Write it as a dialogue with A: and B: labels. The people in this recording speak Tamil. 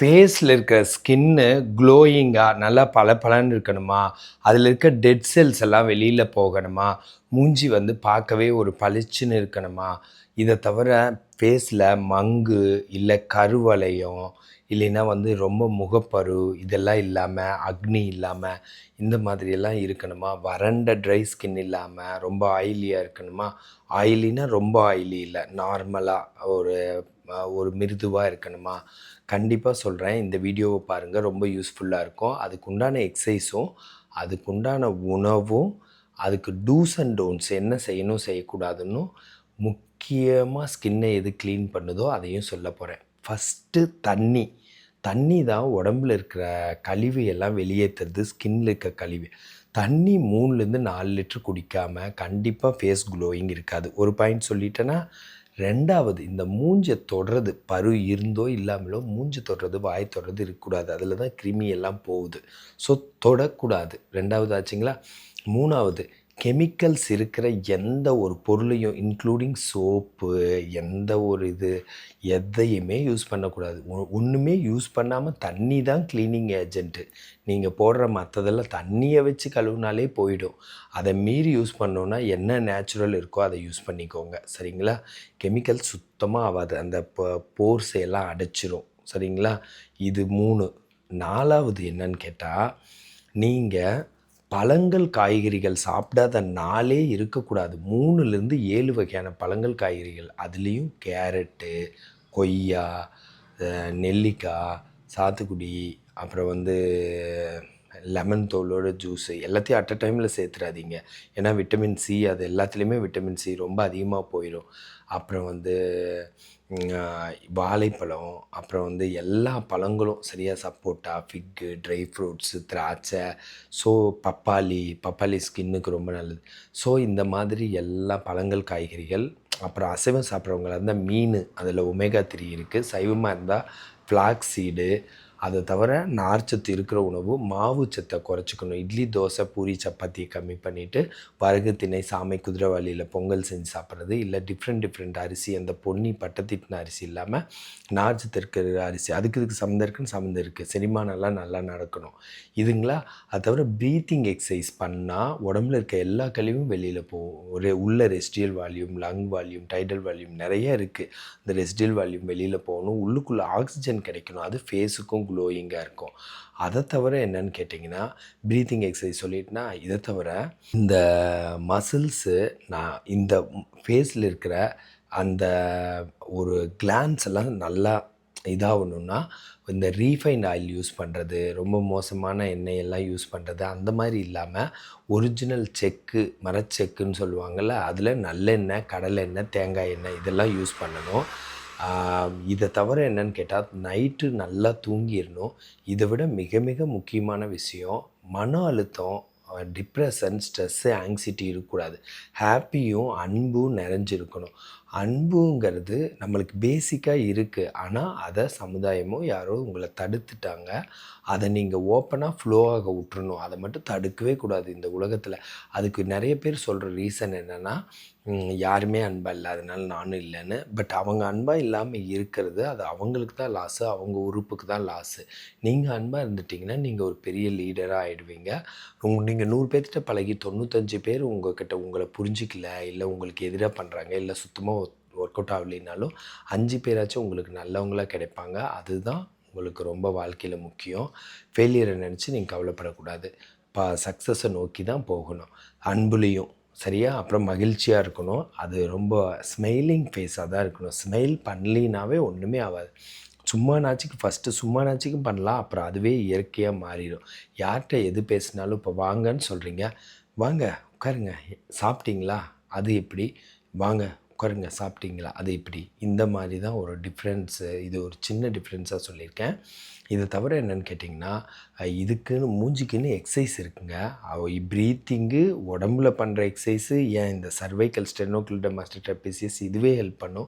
A: ஃபேஸில் இருக்கிற ஸ்கின்னு க்ளோயிங்காக நல்லா பளபளன்னு இருக்கணுமா? அதில் இருக்க டெட் செல்ஸ் எல்லாம் வெளியில் போகணுமா? மூஞ்சி வந்து பார்க்கவே ஒரு பளிச்சுன்னு இருக்கணுமா? இதை தவிர ஃபேஸில் மங்கு இல்லை கருவளையம் இல்லைன்னா வந்து ரொம்ப முகப்பரு இதெல்லாம் இல்லாமல் அக்னி இல்லாமல் இந்த மாதிரியெல்லாம் இருக்கணுமா? வறண்ட ட்ரை ஸ்கின் இல்லாமல் ரொம்ப ஆயிலியாக இருக்கணுமா? ஆயிலினா ரொம்ப ஆயிலி இல்லை. நார்மலாக ஒரு ஒரு மிருதுவாக இருக்கணுமா? கண்டிப்பாக சொல்கிறேன் இந்த வீடியோவை பாருங்கள் ரொம்ப யூஸ்ஃபுல்லாக இருக்கும். அதுக்குண்டான எக்ஸசைஸும் அதுக்குண்டான உணவும் அதுக்கு டூஸ் அண்ட் டோன்ட்ஸ் என்ன செய்யணும் செய்யக்கூடாதுன்னு முக்கியமாக ஸ்கின்னை எது க்ளீன் பண்ணுதோ அதையும் சொல்ல போகிறேன் ஃபஸ்ட்டு தண்ணி. தண்ணி தான் உடம்புல இருக்கிற கழிவு எல்லாம் வெளியேற்றுறது ஸ்கின்ல இருக்க கழிவு. தண்ணி மூணுலேருந்து நாலு லிட்டர் குடிக்காமல் கண்டிப்பாக ஃபேஸ் க்ளோயிங் இருக்காது. ஒரு பாயிண்ட் சொல்லிட்டேன்னா ரெண்டாவது இந்த மூஞ்சை தொடுறது பரு இருந்தோ இல்லாமலோ மூஞ்சி தொடுறது வாய் தொடுறது இருக்கக்கூடாது. அதில் தான் கிருமி எல்லாம் போகுது. ஸோ தொடக்கூடாது. ரெண்டாவது ஆச்சுங்களா? மூணாவது கெமிக்கல்ஸ் இருக்கிற எந்த ஒரு பொருளையும் இன்க்ளூடிங் சோப்பு எந்த ஒரு இது எதையுமே யூஸ் பண்ணக்கூடாது. ஒ- ஒன்றுமே யூஸ் பண்ணாமல் தண்ணி தான் க்ளீனிங் ஏஜென்ட்டு நீங்கள் போடுற மற்றதெல்லாம் தண்ணியை வச்சு கழுவுனாலே போயிடும். அதை மீறி யூஸ் பண்ணோன்னா என்ன நேச்சுரல் இருக்கோ அதை யூஸ் பண்ணிக்கோங்க. சரிங்களா? கெமிக்கல் சுத்தமாக ஆகாது. அந்த போர்ஸை எல்லாம் அடைச்சிரும். சரிங்களா? இது மூணு. நாலாவது என்னன்னு கேட்டால் நீங்கள் பழங்கள் காய்கறிகள் சாப்பிடாத நாளே இருக்கக்கூடாது. மூணுலேருந்து ஏழு வகையான பழங்கள் காய்கறிகள். அதுலேயும் கேரட்டு கொய்யா நெல்லிக்காய் சாத்துக்குடி அப்புறம் வந்து லெமன் தோலோட ஜூஸு எல்லாத்தையும் அட் அ டைமில் சேர்த்துறாதீங்க. ஏன்னா விட்டமின் சி அது எல்லாத்துலேயுமே விட்டமின் சி ரொம்ப அதிகமாக போயிடும் அப்புறம் வந்து வாழைப்பழம் அப்புறம் வந்து எல்லா பழங்களும் சரியாக சப்போட்டா ஃபிக்கு ட்ரை ஃப்ரூட்ஸு திராட்சை ஸோ பப்பாளி பப்பாளி ஸ்கின்னுக்கு ரொம்ப நல்லது. ஸோ இந்த மாதிரி எல்லா பழங்கள் காய்கறிகள் அப்புறம் அசைவம் சாப்பிட்றவங்களா இருந்தால் மீன் அதில் ஒமேகா த்ரீ இருக்குது சைவமாக இருந்தால் ஃப்ளாக் சீடு அதை தவிர நார்ச்சத்து இருக்கிற உணவு மாவு சத்தை குறைச்சிக்கணும். இட்லி தோசை பூரி சப்பாத்தியை கம்மி பண்ணிவிட்டு வரகு திணை சாமை குதிரைவாளியில் பொங்கல் செஞ்சு சாப்பிட்றது இல்லை டிஃப்ரெண்ட் டிஃப்ரெண்ட் அரிசி அந்த பொன்னி பட்டத்திட்டின அரிசி இல்லாமல் நார்ச்சத்து இருக்கிற அரிசி அதுக்கு இதுக்கு சம்மந்தம் இருக்குன்னு சம்மந்தம் இருக்குது செரிமானம்லாம் நல்லா நடக்கணும். இதுங்களா? அது தவிர ப்ரீத்திங் எக்ஸசைஸ் பண்ணால் உடம்புல இருக்க எல்லா கழிவும் வெளியில் போகும். ஒரு உள்ள residual volume lung volume tidal volume நிறைய இருக்குது இந்த ரெஸ்டியல் வால்யூம் வெளியில் போகணும். உள்ளுக்குள்ளே ஆக்சிஜன் கிடைக்கணும். அது ஃபேஸுக்கும் க்ளோயிங்காக இருக்கும். அதை தவிர என்னன்னு கேட்டிங்கன்னா ப்ரீத்திங் எக்ஸசைஸ் சொல்லிட்டுனா இதை தவிர இந்த மசில்ஸு நான் இந்த ஃபேஸில் இருக்கிற அந்த ஒரு கிளான்ஸ் எல்லாம் நல்லா இதாகணும்னா இந்த ரீஃபைண்ட் ஆயில் யூஸ் பண்ணுறது ரொம்ப மோசமான எண்ணெய் எல்லாம் யூஸ் பண்ணுறது அந்த மாதிரி இல்லாமல் ஒரிஜினல் செக்கு மரச்செக்குன்னு சொல்லுவாங்கள்ல அதில் நல்லெண்ணெய் கடலெண்ணெய் தேங்காய் எண்ணெய் இதெல்லாம் யூஸ் பண்ணணும். இதை தவிர என்னன்னு கேட்டால் நைட்டு நல்லா தூங்கிடணும். இதை விட மிக மிக முக்கியமான விஷயம் மன அழுத்தம் டிப்ரெஷன் ஸ்ட்ரெஸ்ஸு ஆங்ஸைட்டி இருக்கக்கூடாது. ஹாப்பியும் அன்பும் நிறைஞ்சிருக்கணும். அன்புங்கிறது நம்மளுக்கு பேசிக்காக இருக்குது ஆனால் அதை சமுதாயமோ யாரோ உங்களை தடுத்துட்டாங்க. அதை நீங்கள் ஓப்பனாக ஃப்ளோ ஆக விட்டுறணும் அதை மட்டும் தடுக்கவே கூடாது இந்த உலகத்தில். அதுக்கு நிறைய பேர் சொல்கிற ரீசன் என்னென்னா யாருமே அன்பாக இல்லை அதனால நானும் இல்லைன்னு. பட் அவங்க அன்பாக இல்லாமல் இருக்கிறது அது அவங்களுக்கு தான் லாஸு அவங்க உறுப்புக்கு தான் லாஸு நீங்கள் அன்பாக இருந்துட்டிங்கன்னா நீங்கள் ஒரு பெரிய லீடராக ஆகிடுவீங்க உங்க நீங்கள் நூறு பேர்த்திட்ட பழகி தொண்ணூத்தஞ்சு பேர் உங்ககிட்ட உங்களை புரிஞ்சிக்கல இல்லை உங்களுக்கு எதிராக பண்ணுறாங்க இல்லை சுத்தமாக ஒர்க் அவுட் ஆகலைனாலும் அஞ்சு பேராச்சும் உங்களுக்கு நல்லவங்களாக கிடைப்பாங்க. அதுதான் உங்களுக்கு ரொம்ப வாழ்க்கையில் முக்கியம். ஃபெயிலியரை நினச்சி நீங்கள் கவலைப்படக்கூடாது. பா சக்ஸஸை நோக்கி தான் போகணும். அன்புலேயும் சரியா? அப்புறம் மகிழ்ச்சியாக இருக்கணும். அது ரொம்ப ஸ்மைலிங் ஃபேஸாக தான் இருக்கணும். ஸ்மைல் பண்ணலினாவே ஒன்றுமே ஆகாது சும்மா நாச்சுக்கு ஃபஸ்ட்டு சும்மா நாச்சுக்கும் பண்ணலாம். அப்புறம் அதுவே இயற்கையாக மாறிடும். யார்கிட்ட எது பேசினாலும் இப்போ வாங்கன்னு சொல்கிறீங்க வாங்க உட்காருங்க. சாப்பிட்டீங்களா? அது எப்படி? வாங்க உட்காருங்க சாப்பிட்டீங்களா? அது இப்படி. இந்த மாதிரி தான் ஒரு டிஃப்ரென்ஸு இது ஒரு சின்ன டிஃப்ரென்ஸாக சொல்லியிருக்கேன். இதை தவிர என்னென்னு கேட்டிங்கன்னா இதுக்குன்னு மூஞ்சிக்குன்னு எக்ஸசைஸ் இருக்குங்க. ப்ரீத்திங்கு உடம்புல பண்ணுற எக்ஸசைஸு ஏன் இந்த சர்வைக்கல் ஸ்டெனோக்ளிடமாஸ்டர் ட்ரெப்பிசியஸ் இதுவே ஹெல்ப் பண்ணும்.